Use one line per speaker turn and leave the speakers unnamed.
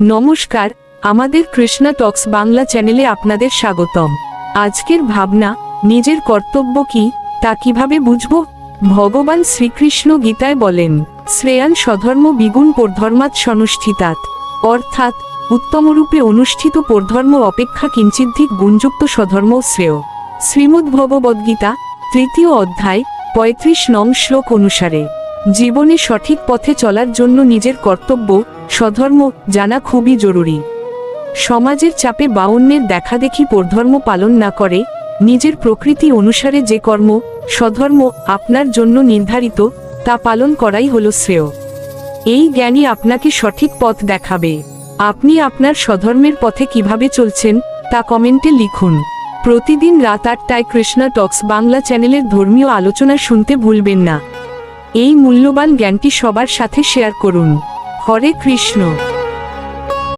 নমস্কার, আমাদের কৃষ্ণা টক্স বাংলা চ্যানেলে আপনাদের স্বাগতম। আজকের ভাবনা, নিজের কর্তব্য কি, তা কীভাবে বুঝব? ভগবান শ্রীকৃষ্ণ গীতায় বলেন, শ্রেয়ান স্বধর্ম বিগুণ পরধর্মাৎ সনুষ্ঠিতাত অর্থাৎ, উত্তমরূপে অনুষ্ঠিত পরধর্ম অপেক্ষা কিঞ্চিদ্ধিক গুণযুক্ত স্বধর্ম শ্রেয়। শ্রীমদ্ ভগবদ্গীতা তৃতীয় অধ্যায়, পঁয়ত্রিশ নং শ্লোক অনুসারে, জীবনে সঠিক পথে চলার জন্য নিজের কর্তব্য স্বধর্ম জানা খুবই জরুরি। সমাজের চাপে বা অন্যের দেখাদেখি পরধর্ম পালন না করে, নিজের প্রকৃতি অনুসারে যে কর্ম, স্বধর্ম আপনার জন্য নির্ধারিত, তা পালন করাই হল শ্রেয়। এই জ্ঞানই আপনাকে সঠিক পথ দেখাবে। আপনি আপনার স্বধর্মের পথে কীভাবে চলছেন, তা কমেন্টে লিখুন। প্রতিদিন রাত আটটায় কৃষ্ণা টক্স বাংলা চ্যানেলের ধর্মীয় আলোচনা শুনতে ভুলবেন না। এই মূল্যবান জ্ঞানটি সবার সাথে শেয়ার করুন। হরে কৃষ্ণ।